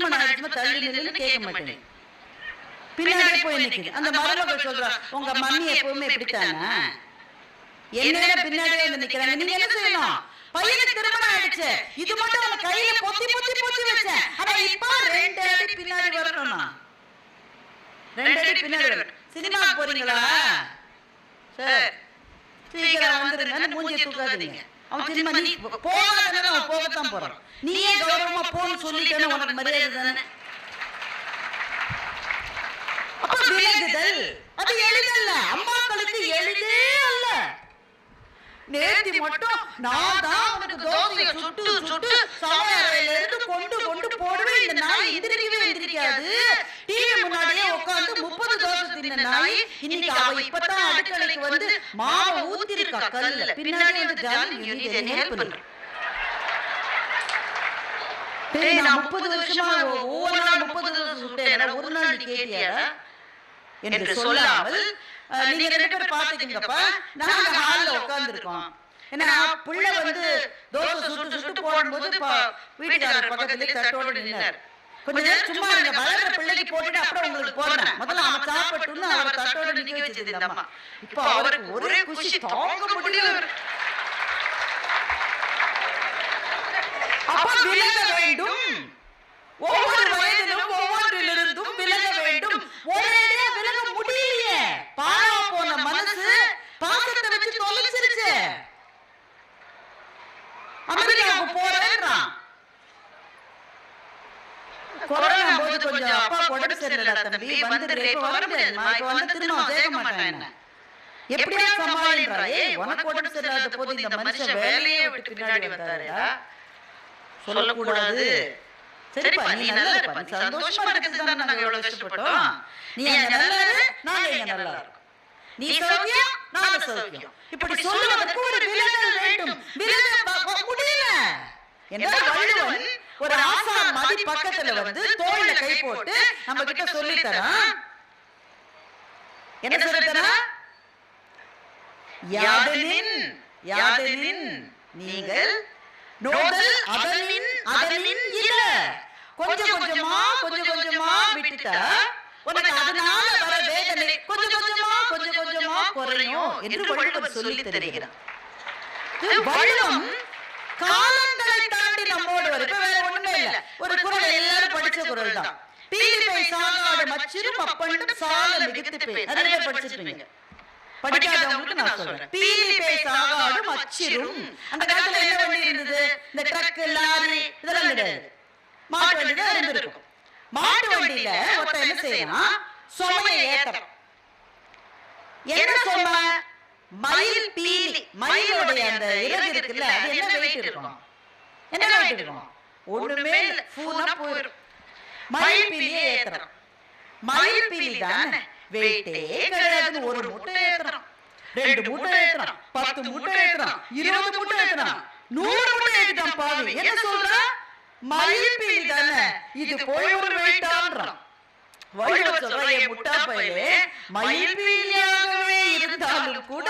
திருமணம் ஆயிடுச்சுமா தள்ளி கேட்க மாட்டேன். பின்னாடியே போய் அந்த மருமகள் சொல்றா உங்க மம்மி எப்பவுமே இப்படித்தானா? என்ன பின்னாடியே வந்து நிக்கிறாங்க? நீங்க என்ன செய்யணும்? பையனுக்கு திருமணம் ஆயிடுச்சு. இது மட்டும் அவன் கையில பொத்தி பொத்தி பொத்தி வச்சேன். ஆனா இப்ப ரெண்டு அடி பின்னாடி வரணும். ரெண்டு அடி பின்னாடி வரணும். சினிமாவுக்கு போறீங்களா? சார் சீக்கிரம் வந்துருங்க மூஞ்சி தூக்காதீங்க. அவன் சினிமா நீ போகாதனால அவன் போகத்தான் போறான். நீயே கௌரவமா போன்னு சொல்லிட்டேன்னு உனக்கு மரியாதை தானே? அப்ப விலகுதல். அது எளிதல்ல. அம்மாக்களுக்கு எளிதே அல்ல. நேத்தி மட்டும் நான் தான் உனக்கு தோசையை சுட்டு சுட்டு சமையறையில இருந்து கொண்டு கொண்டு போடுவேன். இந்த நாய் எந்திரிக்கவே எந்திரிக்காது. டிவி முன்னாடியே உட்கார்ந்து முப்பது தோசை தின்ன நாய் இன்னைக்கு அவ இப்பதான் அடுக்கலைக்கு வந்து மாவை ஊத்திருக்கா கல்லுல. பின்னாடி வந்து ஜாலி ஹெல்ப் நான் முப்பது வருஷமா ஒவ்வொரு நாள் முப்பது தோசை சுட்டேன். ஒரு நாள் நீ கேட்டியாடா? என்று சொல்லாமல் நீங்க ரெண்டு பேரும் பாத்துக்கீங்கப்பா நாங்க ஹால்ல உட்கார்ந்துருக்கோம். ஏன்னா புள்ள வந்து தோசை சுட்டு சுட்டு போடும்போது வீட்டுக்காரர் பக்கத்துலயே தட்டோட நின்னார். கொஞ்ச நேரம் சும்மா இருங்க வளர்ற பிள்ளைக்கு போட்டுட்டு அப்புறம் உங்களுக்கு போடுறேன். முதல்ல அவன் சாப்பிட்டுன்னு அவரை தட்டோட நிக்க வச்சது இந்த அம்மா. இப்போ அவருக்கு ஒரே குஷி தாங்க முடியல. அப்ப விலக வேண்டும். ஒவ்வொரு வயதிலும் ஒவ்வொன்றிலிருந்தும் விலக வேண்டும். ஒரேடியா விலக முடியலையே பாழா போன மனசு பாசத்தை வச்சு தொலைச்சிருச்சு அமெரிக்காவுக்கு போறேன்றான் கொரோனா போது கொஞ்சம் அப்பா உடம்பு சரியில்லடா தம்பி. வந்துடுறேன் இப்ப வர முடியாதுமா இப்ப வந்து திரும்ப சேர்க்க மாட்டேன் என்ன? எப்படியா சமாளின்றா? ஏய் உனக்கு உடம்பு சரியில்லாத போது இந்த மனுஷன் வேலையே விட்டு பின்னாடி வந்தாருடா. சொல்லக்கூடாது. சரிப்பா நீ நல்லா இருப்பா. சந்தோஷமா இருக்கிறது தானே நாங்க எவ்வளவு கஷ்டப்பட்டோம். நீ நல்லா நாங்க நல்லா இருக்கோம். நீ சௌக்கியம் நாங்க சௌக்கியம். இப்படி சொல்லுவதற்கு ஒரு விலகல் வேண்டும். விலகல் முடியல. என்றால் வள்ளுவன் ஒரு ஆசான் மதி பக்கத்துல வந்து தோல்ல கை போட்டு நம்ம கிட்ட சொல்லி தரான். என்ன சொல்லி தரான்? யாதெனின் யாதெனின் நீங்கள் நோதல் அதனின் அதனின் இல்ல. கொஞ்சம் கொஞ்சமா கொஞ்சம் கொஞ்சமா விட்டுட்டா உனக்கு அதனால வர வேதனை கொஞ்சம் கொஞ்சமா குறையும் என்று வள்ளுவன் சொல்லி தருகிறான் இது வள்ளுவம் காலங்களை தாண்டி நம்மோடு வரும். இப்ப வேற ஒண்ணுமே இல்ல. ஒரு குரல் எல்லாரும் படிச்ச குரல் தான். பீலிப்பை சாகாடு மச்சிரும் அப்பண்டும் சால மிகுத்து பேர் நிறைய படிச்சிருப்பீங்க. படிக்காதவங்களுக்கு நான் சொல்றேன். பீலிப்பை சாகாடு மச்சிரும். அந்த காலத்துல என்ன வண்டி இருந்தது? இந்த ட்ரக் லாரி இதெல்லாம் கிடையாது. மாட்டு வண்டி தான் இருந்திருக்கும். மாட்டு வண்டியில ஒருத்தன் என்ன செய்யணும் சுமையை ஏத்தணும் என்ன சும மயில் பீலி மயிலுடைய அந்த இறகு இருக்குல்ல அது என்ன வெயிட் இருக்கும்? என்ன வெயிட் இருக்கும்? ஒண்ணுமே ஃபூனா போயிடும் மயில் பீலியே ஏத்துறோம் மயில் பீலி தானே? வெயிட்டே கிடையாதுன்னு ஒரு மூட்டை ஏத்துறோம் ரெண்டு மூட்டை ஏத்துறோம் பத்து மூட்டை ஏத்துறோம் இருபது மூட்டை ஏத்துறோம் நூறு மூட்டை ஏத்திட்டான் பாவி. என்ன சொல்றான் மயில் பீலி தானே இது போய் ஒரு வெயிட்டான்றான் வள்ளுவர் முட்டா பயலே மயில் பீலியாகவே இருந்தாலும் கூட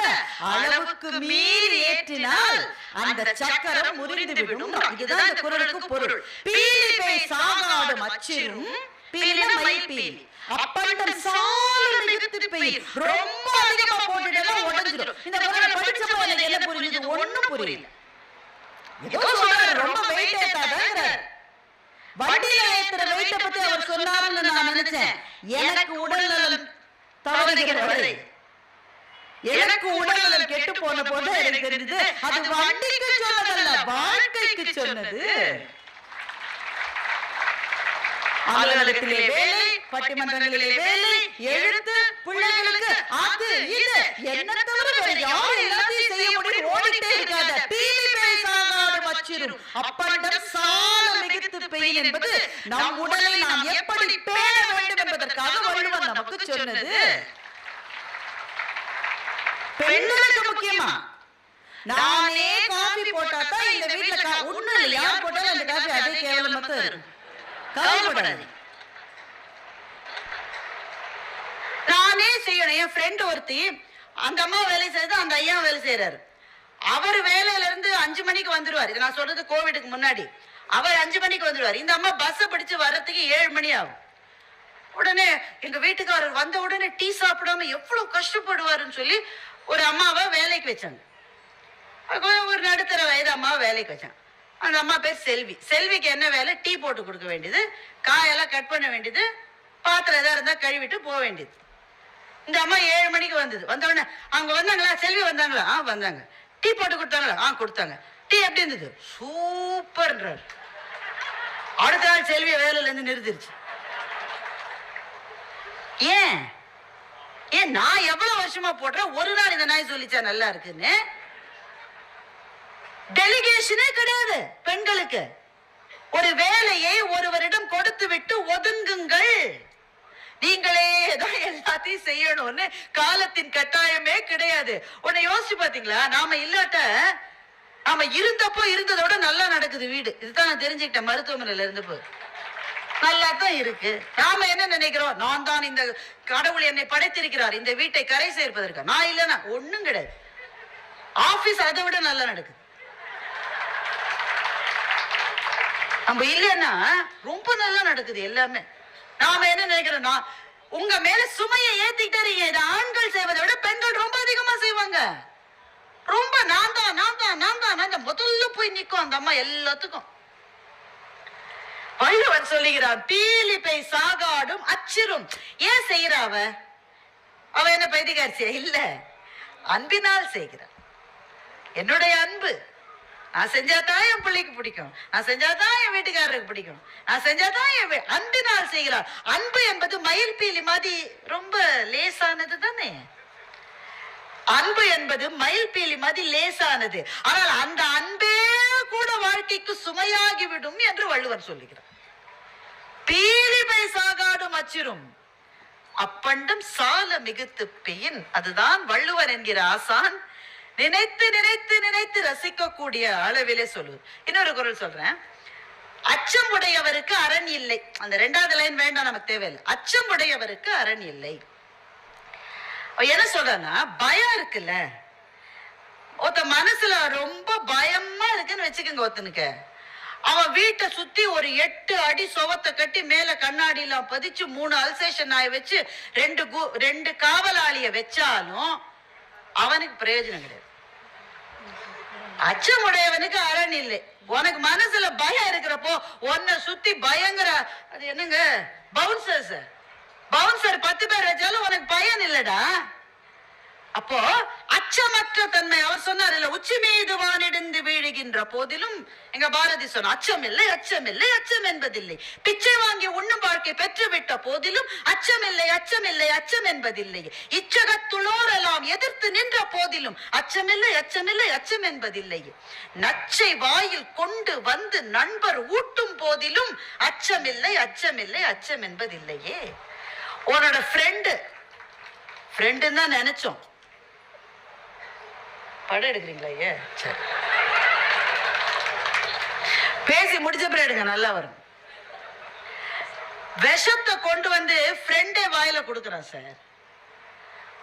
அளவுக்கு மீறி ஏற்றினால் அந்த சக்கரம் முறிந்து விடும். இதுதான் இந்த குரலுக்கு பொருள். பீலி பேய் சாகாடு மச்சிரும் பீலினா மயில் பீலி? அப்பண்டம் சால மிகுத்து பெய் ரொம்ப அதிகமா போட்டுட்டா உடைஞ்சிடும் இந்த குரலை படிச்சப்போ எனக்கு என்ன புரியுது? ஒண்ணும் புரியல ஏதோ சொல்றாரு ரொம்ப வெயிட் ஏத்தாதங்கிறாரு. வண்டியில ஏத்துற வெயிட்ட பத்தி அவர் சொன்னாருன்னு நான் நினைச்சேன். எனக்கு உடல் நலம் தவறுகிற எனக்கு உடல் நலம் கெட்டு போன போது எனக்கு தெரிஞ்சது அது வண்டிக்கு சொன்னதல்ல வாழ்க்கைக்கு சொன்னது. அலுவலகத்திலே வேலை பட்டிமன்றங்களிலே வேலை எழுத்து பிள்ளைகளுக்கு அது இது. என்ன தவிர வேற யாரும் எல்லாத்தையும் செய்ய முடியும். ஓடிட்டே இருக்காத. டிவி பேசாகாடு வச்சிரும் அப்பண்டம் சால மிகுத்து பெயில் என்பது நம் உடலை நாம் எப்படி பேண வேண்டும் என்பதற்காக வள்ளுவர் நமக்கு சொன்னது. பெண்களுக்கு முக்கியமா? நானே காபி போட்டா தான் இந்த வீட்டுல கா- யார் போட்டாலும் அந்த காபி அதே கேவலமா தான் கவலைப்படாது நானே செய்யணும். என் ஃப்ரெண்ட் ஒருத்தி அந்த அம்மா வேலை செய்யறது அந்த ஐயா வேலை செய்யறாரு அவர் வேலையில இருந்து அஞ்சு மணிக்கு வந்துருவார். இது நான் சொல்றது கோவிடுக்கு முன்னாடி. அவர் அஞ்சு மணிக்கு வந்துடுவார் இந்த அம்மா பஸ்ஸை பிடிச்சு வர்றதுக்கு ஏழு மணி ஆகும். உடனே எங்க வீட்டுக்காரர் வந்த உடனே டீ சாப்பிடாம எவ்வளவு கஷ்டப்படுவாருன்னு சொல்லி ஒரு அம்மாவை வேலைக்கு வச்சாங்க. ஒரு நடுத்தர வயது அம்மாவை வேலைக்கு வச்சாங்க. அந்த அம்மா பேர் செல்வி. செல்விக்கு என்ன வேலை? டீ போட்டு கொடுக்க வேண்டியது காயெல்லாம் கட் பண்ண வேண்டியது பாத்திரம் எதாவது இருந்தா கழுவிட்டு போக வேண்டியது. இந்த அம்மா ஏழு மணிக்கு வந்தது. வந்த உடனே அவங்க வந்தாங்களா? செல்வி வந்தாங்களா? ஆ வந்தாங்க. டீ போட்டு கொடுத்தாங்களா? ஆ கொடுத்தாங்க. டீ எப்படி இருந்தது? சூப்பர்ன்றார். அடுத்த நாள் செல்வியை வேலையிலேருந்து நிறுத்திருச்சு. ஏன்? ஏன் நான் எவ்வளவு வருஷமா போடுறேன்? ஒரு நாள் இந்த நாய் சொல்லிச்சா நல்லா இருக்குன்னு? டெலிகேஷனே கிடையாது பெண்களுக்கு. ஒரு வேலையை ஒருவரிடம் கொடுத்து விட்டு ஒதுங்க நீங்களே தான் எல்லாத்தையும் செய்யணும்னு காலத்தின் கட்டாயமே கிடையாது. உன்னை யோசிச்சு பாத்தீங்களா? நாம இல்லாட்ட நாம இருந்தப்போ இருந்ததோட நல்லா நடக்குது வீடு. இதுதான் நான் தெரிஞ்சுக்கிட்டேன் மருத்துவமனையில இருந்தப்போ. நல்லா தான் இருக்கு. நாம என்ன நினைக்கிறோம்? நான் தான் இந்த கடவுள் என்னை படைத்திருக்கிறார். இந்த வீட்டை கரை சேர்ப்பதற்கு. நான் இல்லைன்னா ஒண்ணும் கிடையாது. ஆபீஸ் அதை விட நல்லா நடக்குது. நம்ம இல்லைன்னா ரொம்ப நல்லா நடக்குது எல்லாமே. நாம என்ன நினைக்கிறோம் உங்க மேல சுமையை ஏத்திக்கிட்டே இருக்கீங்க. இது ஆண்கள் செய்வதை விட பெண்கள் ரொம்ப அதிகமா செய்வாங்க. ரொம்ப நான் தான் நான் தான் நான் தான். நான் முதல்ல போய் நிற்கும் அந்த அம்மா எல்லாத்துக்கும். வள்ளுவன் சொல்லுகிறான் பீலிப்பை சாகாடும் அச்சிரும். ஏன் செய்யறா அவ? அவ என்ன பைத்தியக்காரிசியா? இல்ல அன்பினால் செய்கிறான் என்னுடைய அன்பு நான் செஞ்சாதான் என் பிள்ளைக்கு பிடிக்கும். நான் செஞ்சாதான் என் வீட்டுக்காரருக்கு பிடிக்கும். நான் செஞ்சாதான் என் அன்பினால் செய்கிறார். அன்பு என்பது மயில் பீலி மாதிரி ரொம்ப லேசானது தானே? அன்பு என்பது மயில் பீலி மாதிரி லேசானது. ஆனால் அந்த அன்பே கூட வாழ்க்கைக்கு சுமையாகிவிடும் என்று வள்ளுவர் சொல்லுகிறார். பீலிமை சாகாடும் அச்சிரும். அப்பண்டம் சால மிகுத்து பெயின். அதுதான் வள்ளுவர் என்கிற ஆசான். நினைத்து நினைத்து நினைத்து ரசிக்கக்கூடிய அளவிலே சொல்லு. இன்னொரு குரல் சொல்றேன். அச்சம் உடையவருக்கு அரண் இல்லை. அந்த ரெண்டாவது லைன் வேண்டாம் நமக்கு தேவையில்லை. அச்சம் உடையவருக்கு அரண் இல்லை. என்ன சொல்றேன்னா பயம் இருக்குல்ல. ஒருத்த மனசுல ரொம்ப பயமா இருக்குன்னு வச்சுக்கோங்க ஒருத்தனுக்கு. அவன் வீட்டை சுத்தி ஒரு எட்டு அடி சுவத்தை கட்டி மேல கண்ணாடி எல்லாம் பதிச்சு மூணு அல்சேஷன் ஆகி வச்சு ரெண்டு கு- ரெண்டு காவலாளிய வச்சாலும் அவனுக்கு பிரயோஜனம் கிடையாது. அச்சமுடையவனுக்கு அரண் இல்லை. உனக்கு மனசுல பயம் இருக்கிறப்போ உன்னை சுத்தி பயங்கர அது என்னங்க? பவுன்சர்ஸ் பவுன்சர் பத்து பேர் வச்சாலும் உனக்கு பயன் இல்லடா. அப்போ அச்சமற்ற தன்மை அவர் சொன்னார் இல்ல உச்சி மீது வானிடுந்து வீழுகின்ற போதிலும் எங்க பாரதி சொன்ன அச்சம் இல்லை அச்சம் இல்லை அச்சம் என்பதில்லை. பிச்சை வாங்கி உண்ணும் வாழ்க்கை பெற்றுவிட்ட போதிலும் அச்சம் இல்லை அச்சம் இல்லை அச்சம் என்பதில்லை. இச்சகத்துளோரெல்லாம் எதிர்த்து நின்ற போதிலும் அச்சமில்லை அச்சமில்லை அச்சம் என்பதில்லை. நச்சை வாயில் கொண்டு வந்து நண்பர் ஊட்டும் போதிலும் அச்சமில்லை அச்சமில்லை அச்சம் என்பதில்லையே. உன்னோட ஃப்ரெண்டு ஃப்ரெண்டுன்னு தான் நினைச்சோம். படம் எடுக்கிறீங்களா ஐயா? சரி. பேசி முடிச்ச பிறகு எடுங்க நல்லா வரும். விஷத்தை கொண்டு வந்து ஃப்ரெண்டே வாயில கொடுக்குறான் சார்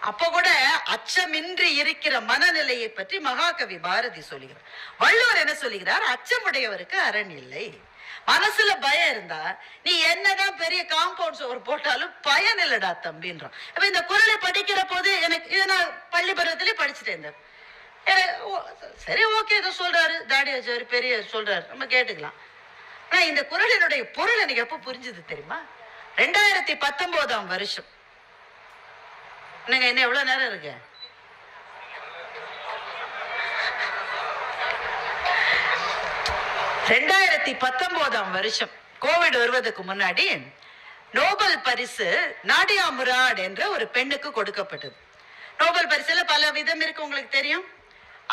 அப்ப கூட அச்சமின்றி இருக்கிற மனநிலையை பற்றி மகாகவி பாரதி சொல்லுகிறார். வள்ளுவர் என்ன சொல்லுகிறார்? அச்சமுடையவருக்கு அரண் இல்லை. மனசுல பயம் இருந்தா நீ என்னதான் பெரிய காம்பவுண்ட் சுவர் போட்டாலும் பயன் இல்லடா தம்பின்றான். இப்ப இந்த குரலை படிக்கிற போது எனக்கு இதை நான் பள்ளி பருவத்திலே படிச்சுட்டேன் சரி ஓகே ஏதோ சொல்றாரு. தாடி வச்சவர் பெரிய சொல்றாரு. நம்ம கேட்டுக்கலாம். ஆனா இந்த குரலினுடைய பொருள் எனக்கு எப்ப புரிஞ்சது தெரியுமா? ரெண்டாயிரத்தி பத்தொன்பதாம் வருஷம். நீங்க என்ன எவ்வளவு நேரம் இருக்கு? ரெண்டாயிரத்தி பத்தொன்பதாம் வருஷம். கோவிட் வருவதற்கு முன்னாடி நோபல் பரிசு நாடியா முராட் என்ற ஒரு பெண்ணுக்கு கொடுக்கப்பட்டது. நோபல் பரிசுல பல விதம் இருக்கு உங்களுக்கு தெரியும்.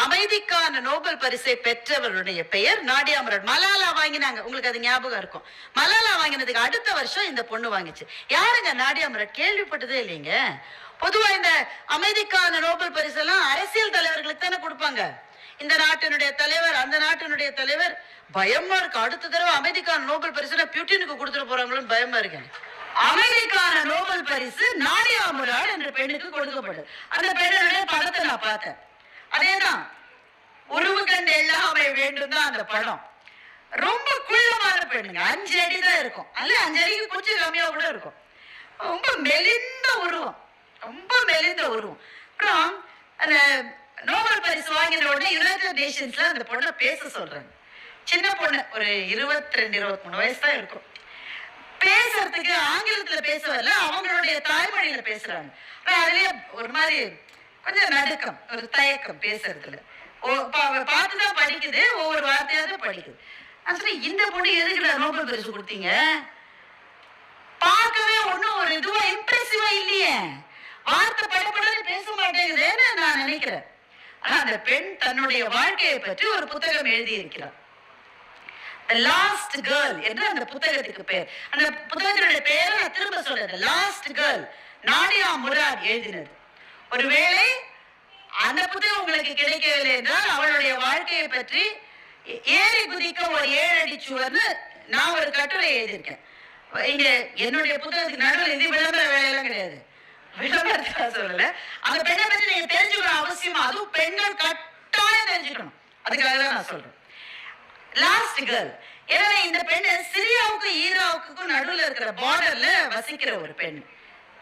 அமைதிக்கான நோபல் பரிசை பெற்றவருடைய பெயர் நாடியா மலாலா வாங்கினாங்க. உங்களுக்கு அது ஞாபகம் இருக்கும். மலாலா வாங்கினதுக்கு அடுத்த வருஷம் இந்த பொண்ணு வாங்கிச்சு. யாருங்க நாடியா கேள்விப்பட்டதே இல்லைங்க. பொதுவா இந்த அமைதிக்கான நோபல் பரிசெல்லாம் அரசியல் தலைவர்களுக்கு தானே கொடுப்பாங்க. இந்த நாட்டினுடைய தலைவர் அந்த நாட்டினுடைய தலைவர் பயமா இருக்கு. அடுத்த தடவை அமைதிக்கான நோபல் பரிசு பியூட்டினுக்கு கொடுத்துட்டு போறாங்களோன்னு பயமா இருக்கேன் எனக்கு. அமைதிக்கான நோபல் பரிசு நாடியா முராட் என்ற பெண்ணுக்கு கொடுக்கப்படுது அந்த பெண்ணுடைய படத்தை நான் பார்த்தேன். அதேதான். உருவு கண்டு எல்லாமே வேண்டும் தான் அந்த படம். ரொம்ப குள்ளமான பெண்ணுங்க. அஞ்சு அடி தான் இருக்கும். அல்ல அஞ்சு அடிக்கு கொஞ்சம் கம்மியா கூட இருக்கும். ரொம்ப மெலிந்த உருவம். ரொம்ப மெலிந்த உருவம். அப்புறம் அந்த நோபல் பரிசு வாங்கின உடனே யுனைடெட் நேஷன்ஸ்ல அந்த பொண்ணை பேச சொல்றாங்க. சின்ன பொண்ணு ஒரு இருபத்தி ரெண்டு இருபத்தி மூணு வயசு தான் இருக்கும். பேசுறதுக்கு ஆங்கிலத்துல பேசுவதில்ல அவங்களுடைய தாய்மொழியில பேசுறாங்க. அதுலயே ஒரு மாதிரி கொஞ்சம் நடுக்கம் ஒரு தயக்கம் பேசுறதுல. ஓ- பா- பார்த்துதான் படிக்குது ஒவ்வொரு வார்த்தையாவது படிக்குது. நான் இந்த பொண்ணு எதுக்கு நோபல் பரிசு கொடுத்தீங்க? பார்க்கவே ஒன்றும் ஒரு இதுவா இம்ப்ரெசிவா இல்லையே. வார்த்தை படப்படன்னு பேச மாட்டேங்குதுன்னு நான் நினைக்கிறேன். ஆனா அந்த பெண் தன்னுடைய வாழ்க்கையை பற்றி ஒரு புத்தகம் எழுதியிருக்கிறார் The Last Girl என்று அந்த புத்தகத்துக்கு பேர் அந்த புத்தகத்தினுடைய பேரை நான் திரும்ப சொல்றேன். The Last Girl நாடியா முரார் எழுதினது. ஒருவேளை அந்த புத்தகம் உங்களுக்கு கிடைக்கவில்லை என்றால் அவளுடைய வாழ்க்கையை பற்றி ஏ- ஏறி குதிக்க ஒரு ஏழு அடி சுவர்னு நான் ஒரு கட்டுரை எழுதியிருக்கேன். இங்க என்னுடைய புத்தகத்துக்கு நடுவில் இது விளம்பர வேலையெல்லாம் கிடையாது. விளம்பரத்துக்காக சொல்லல. அந்த பெண்ணை பற்றி நீங்க தெரிஞ்சுக்கணும் அவசியமா? அதுவும் பெண்கள் கட்டாயம் தெரிஞ்சுக்கணும். அதுக்காக தான் நான் சொல்றேன். லாஸ்ட் கேர்ள் எனவே இந்த பெண்ணு சிரியாவுக்கும் ஈராவுக்கும் நடுவில் இருக்கிற பார்டர்ல வசிக்கிற ஒரு பெண்.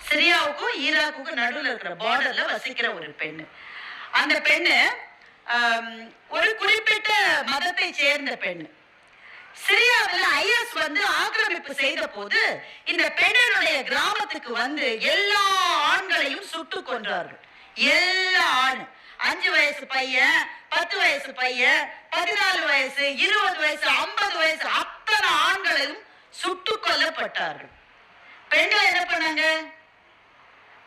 சிரியாவுக்கும் ஈராக்குக்கும் நடுவில் இருக்கிற பார்டர்ல வசிக்கிற ஒரு பெண்ணு. அந்த பெண்ணு ஒரு குறிப்பிட்ட மதத்தை சேர்ந்த பெண் சிரியாவில் ஐஎஸ் வந்து ஆக்கிரமிப்பு செய்த போது இந்த பெண்ணினுடைய கிராமத்துக்கு வந்து எல்லா ஆண்களையும் சுட்டு கொன்றார்கள். எல்லா ஆண். அஞ்சு வயசு பையன் பத்து வயசு பையன் பதினாலு வயசு இருபது வயசு ஐம்பது வயசு அத்தனை ஆண்களையும் சுட்டு கொல்லப்பட்டார்கள். பெண்கள் என்ன பண்ணாங்க?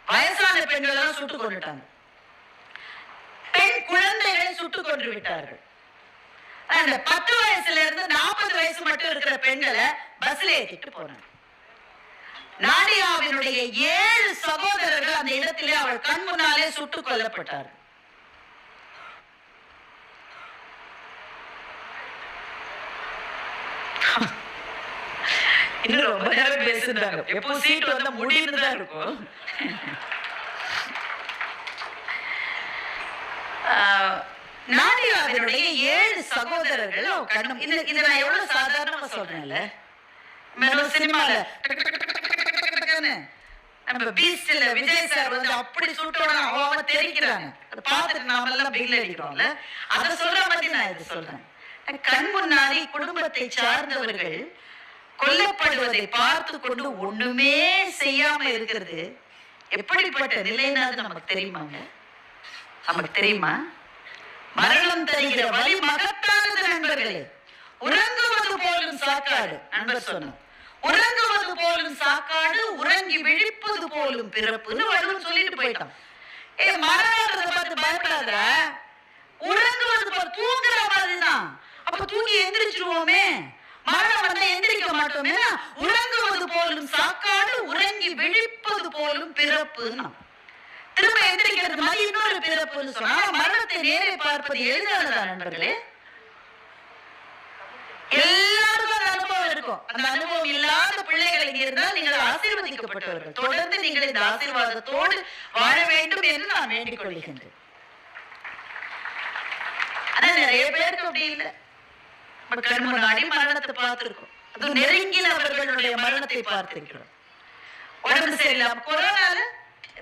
வயசான பெண்கள் எல்லாம் சுட்டுக் கொண்டுட்டாங்க. பெண் குழந்தைகளை சுட்டுக் கொன்று விட்டார்கள். அந்த பத்து வயசுல இருந்து நாற்பது வயசு மட்டும் இருக்கிற பெண்களை பஸ்ல ஏத்திட்டு போனாங்க. நாடியாவினுடைய ஏழு சகோதரர்கள் அந்த இடத்திலே அவள் கண் முன்னாலே சுட்டுக் கொல்லப்பட்டார் இன்னும் ரொம்ப நேரம் பேசுறாங்க எப்போ சீட் வந்தா முடிந்து தான் இருக்கும். நாடியாவினுடைய ஏழு சகோதரர்கள் அவ கண்ணு இது நான் எவ்வளவு சாதாரணமா சொல்றேன்ல? சினிமால நம்ம பீஸ்ட்ல விஜய் சார் வந்து அப்படி சுட்டோட அவ தெரிக்கிறாங்க. அதை பார்த்துட்டு நாம எல்லாம் பில் அடிக்கிறோம்ல. அதை சொல்ற மாதிரி நான் இது சொல்றேன். கண் முன்னாடி குடும்பத்தை சார்ந்தவர்கள் கொல்லப்படுவதை பார்த்து கொண்டு ஒண்ணுமே செய்யாம இருக்கிறது. எப்படிப்பட்ட நிலைன்னு நமக்கு தெரியுமாங்க நமக்கு தெரியுமா? மரணம் தருகிற வழி மகத்தானது நண்பர்களே. உறங்குவது போலும் சாக்காடு. நண்பர் சொன்னார் உறங்குவது போலும் சாக்காடு உறங்கி விழிப்பது போலும் பிறப்புன்னு வள்ளுவன் சொல்லிட்டு போயிட்டான். ஏ மரணத்தை பார்த்து பயப்படாத உறங்குவது போல தூங்குற மாதிரிதான். அப்ப தூங்கி எந்திரிச்சிருவோமே. மரணம் வந்தா எந்திரி மாட்டோமே உறங்குவது போலும் சாக்காடு உறங்கி விழிப்பது போலும் பிறப்பு. திரும்ப எந்திரிக்கிறது மாதிரி இன்னொரு பிறப்புன்னு சொன்னா மரணத்தை நேரே பார்ப்பது எளிதானதா நண்பர்களே? எல்லாருக்கும் அந்த அனுபவம் இருக்கும். அந்த அனுபவம் இல்லாத பிள்ளைகள் இங்க இருந்தால் நீங்கள் ஆசீர்வதிக்கப்பட்டவர்கள். தொடர்ந்து நீங்கள் இந்த ஆசீர்வாதத்தோடு வாழ வேண்டும் என்று நான் வேண்டிக் கொள்கின்றேன். ஆனா நிறைய பேருக்கு அப்படி இல்லை. கண் முன்னாடி மரணத்தை பார்த்திருக்கோம். அது நெருங்கினவர்களுடைய மரணத்தை பார்த்திருக்கிறோம். உடம்பு சரியில்லாம கொரோனால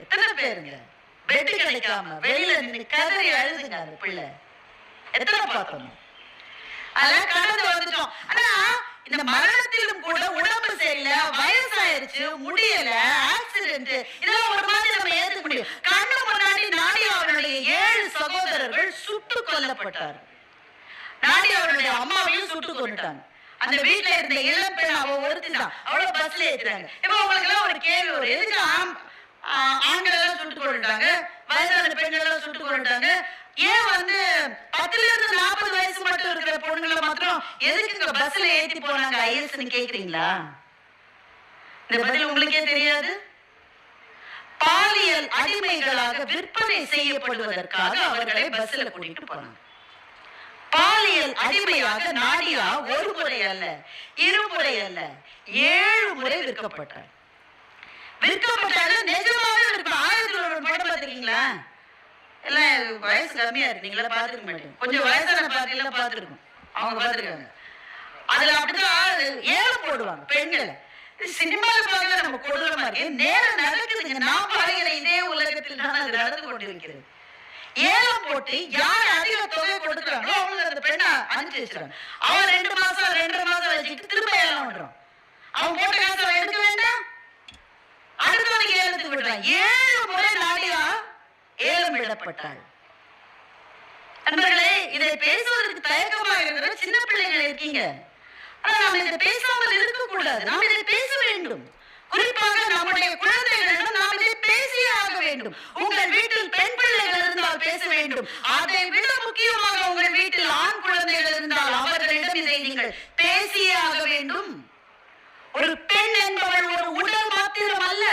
எத்தனை பேருங்க? பெட் கிடைக்காம வெளியில நின்னு கதறி அழுதுங்க அந்த பிள்ளை. எத்தனை பார்த்தோம்? அதெல்லாம் கடந்து வந்துட்டோம். ஆனா இந்த மரணத்திலும் கூட உடம்பு சரியில்லை வயசாயிருச்சு முடியல ஆக்சிடென்ட் இதெல்லாம் ஒரு மாதிரி நம்ம ஏத்துக்க முடியும். கண்ணு முன்னாடி நாடியாவனுடைய ஏழு சகோதரர்கள் சுட்டு கொல்லப்பட்டார்கள். நாடியாவனுடைய அம்மாவையும் சுட்டு கொண்டுட்டாங்க அந்த வீட்ல இருந்த இளம் பெண் அவ ஒருத்தி தான். அவள பஸ்ல ஏத்துறாங்க. இப்ப உங்களுக்கு எல்லாம் ஒரு கேள்வி ஒரு எதுக்கு ஆம்- ஆண்கள் எல்லாம் சுட்டு கொண்டுட்டாங்க? வயசான பெண்கள் எல்லாம் சுட்டு கொண்டுட்டாங்க? ஏன் வந்து பத்துல இருந்து நாற்பது வயசு மட்டும் இருக்கிற பொண்ணுங்களை மாத்திரம் எதுக்கு இங்க பஸ்ல ஏத்தி போனாங்க ஐஎஸ்ன்னு கேக்குறீங்களா? இந்த பதில் உங்களுக்கே தெரியாது? பாலியல் அடிமைகளாக விற்பனை செய்யப்படுவதற்காக அவர்களை பஸ்ல கூட்டிட்டு போனாங்க. பாலியல் அடிமையாக நாடியா ஒரு முறை அல்ல இருமுறை அல்ல ஏழு முறை விற்கப்பட்டார் விற்கப்பட்டாரு நிஜமாவே இருக்கும் ஆயிரத்தி தொள்ளாயிரம் படம் பார்த்துருக்கீங்களா? எல்லாம் வயசு கம்மியா இருக்கு. நீங்களா பாத்துக்க மாட்டீங்க. கொஞ்சம் வயசான எல்லாம் பாத்துருக்கோம் அவங்க பாத்துருக்காங்க அதுல அப்படிதான் ஏலம் போடுவாங்க பெண்களை. சினிமால பார்க்க நம்ம கொடூரமா இருக்கு. நேரம் நடக்குதுங்க. நான் பார்க்கிற இதே உலகத்தில் தான் அது நடந்து கொண்டிருக்கிறது. ஏலம் போட்டு யார் அதிக தொகை கொடுக்குறாங்களோ அவங்க அந்த பெண்ணை அனுப்பிச்சு வச்சிருக்காங்க அவன் ரெண்டு மாசம் ரெண்டரை மாசம் வச்சுட்டு திரும்ப ஏலம் விடுறான் அவன் போட்ட காசை எடுக்க வேண்டாம். அடுத்தவனுக்கு ஏலத்துக்கு விடுறான். ஏழு முறை நாடியா ஏலம் விடப்பட்டாள். நண்பர்களே இதை பேசுவதற்கு தயக்கமாக இருக்கிற சின்ன பிள்ளைகள் இருக்கீங்க. ஆனா நாம் இதை பேசாமல் இருக்கக்கூடாது. நாம் இதை பேச வேண்டும். குறிப்பாக நம்முடைய குழந்தைகளிடம் நாம் இதை பேசியே ஆக வேண்டும் உங்கள் வீட்டில் பெண் பிள்ளைகள் இருந்தால் பேச வேண்டும். அதை விட முக்கியமாக உங்கள் வீட்டில் ஆண் குழந்தைகள் இருந்தால் அவர்களிடம் இதை நீங்கள் பேசியே ஆக வேண்டும். ஒரு பெண் என்பவள் ஒரு உடல் மாத்திரம் அல்ல.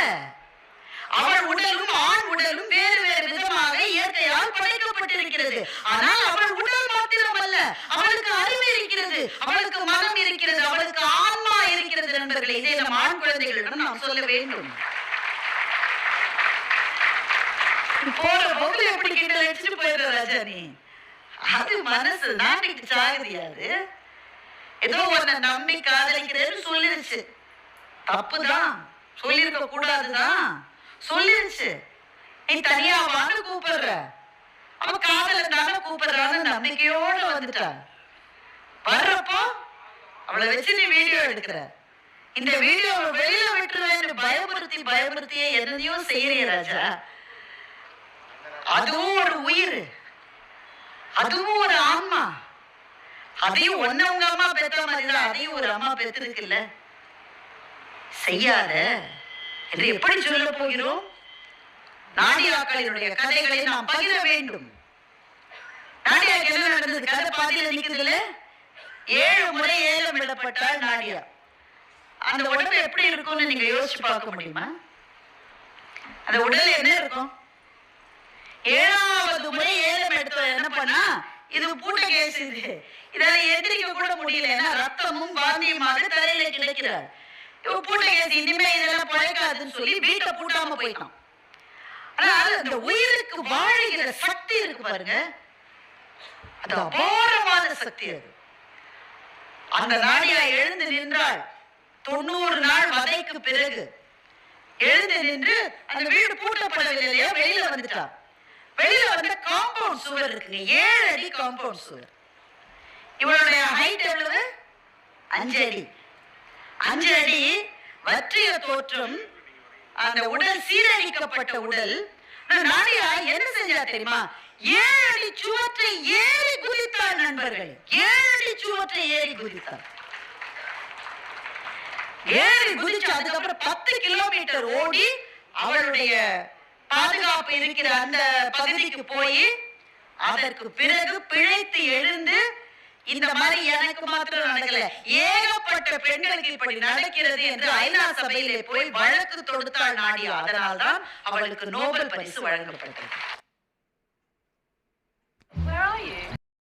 அவள் உடலும் ஆண் உடலும் வேறு வேறு விதமாக இயற்கையால் படைக்கப்பட்டிருக்கிறது. ஆனால் அவள் உடல் மாத்திரம் அல்ல. அவளுக்கு அறிவு இருக்கிறது. அவளுக்கு மனம் இருக்கிறது. அவளுக்கு ஆன்மா இருக்கிறது நண்பர்களே. இதை நம் ஆண் குழந்தைகளிடம் நாம் சொல்ல வேண்டும். போற போக்குல எப்படி அடிச்சுட்டு போயிடுற ராஜா நீ. அது மனசு நாட்டுக்கு சாகுதியாது ஏதோ உன்னை நம்பி காதலிக்கிறேன்னு சொல்லிருச்சு. தப்புதான். சொல்லிருக்க கூடாதுதான். சொல்லிருச்சு. நீ தனியா வாங்க கூப்பிடுற. அவ காதலனால கூப்பிடுறான்னு நம்பிக்கையோட வந்துட்டா. வர்றப்போ அவளை வச்சு நீ வீடியோ எடுக்கிற. இந்த வீடியோ வெளியில விட்டுருவேன்னு பயமுறுத்தி பயமுறுத்தியே என்னையோ செய்யறீ ராஜா. அதுவும் ஒரு உயிர். அதுவும் ஒரு ஆன்மா அதையும் ஒன்ன உங்க அம்மா பெத்த மாதிரி அதையும் ஒரு அம்மா பெற்றிருக்குல்ல செய்யாத. என்று எப்படி சொல்ல போகிறோம்? நாடியாக்களினுடைய கதைகளை நாம் பகிர வேண்டும். நாடியாக்கு என்ன நடந்தது? கதை பாதியில் நிற்கிறதுல ஏழு முறை ஏலம் விடப்பட்டால் நாடியா. அந்த உடம்பு எப்படி இருக்கும்னு நீங்க யோசிச்சு பார்க்க முடியுமா? அந்த உடல் என்ன இருக்கும்? ஏழாவது முறை ஏலம் எடுத்த என்ன பண்ணா? இது பூட்ட கேஸ் இது. இதால எந்திரிக்க கூட முடியல. ஏன்னா ரத்தமும் காந்தியுமாக தரையில கிடைக்கிறார். இவ பூட்ட கேஸ் இனிமே இதெல்லாம் பழக்காதுன்னு சொல்லி வீட்டை பூட்டாம போயிட்டான். ஆனால் அந்த உயிருக்கு வாழுகிற சக்தி இருக்கு பாருங்க. அது அபாரமான சக்தி அது. அந்த நாடியா எழுந்து நின்றாள். தொண்ணூறு நாள் வதைக்கு பிறகு. எழுந்து நின்று அந்த வீடு பூட்டப்படவில்லையா? வெளியில வந்துட்டா. வெளியில வந்து காம்பவுண்ட் சுவர் இருக்குங்க ஏழு அடி காம்பவுண்ட் சுவர் இவளுடைய ஹைட் எவ்வளவு அஞ்சு அடி. அஞ்சு அடி வற்றிய தோற்றம் அந்த உடல் சீரழிக்கப்பட்ட உடல். நாடியா என்ன செஞ்சா தெரியுமா? ஏழு அடி சுவற்றை ஏறி குதித்தாள் நண்பர்கள். ஏழு அடி சுவற்றை ஏறி குதித்தாள் ஏறி குதிச்சு அதுக்கப்புறம் பத்து கிலோமீட்டர் ஓடி அவளுடைய பாதுகாப்பு இருக்கிற அந்த பகுதிக்கு போய் அதற்கு பிறகு பிழைத்து எழுந்து இந்த மாதிரி எனக்கு மாத்திரம் நடக்கல. ஏகப்பட்ட பெண்களுக்கு இப்படி நடக்கிறது என்று ஐநா சபையிலே போய் வழக்கு தொடுத்தாள் நாடியா. அதனால்தான் அவளுக்கு நோபல் பரிசு வழங்கப்பட்டது.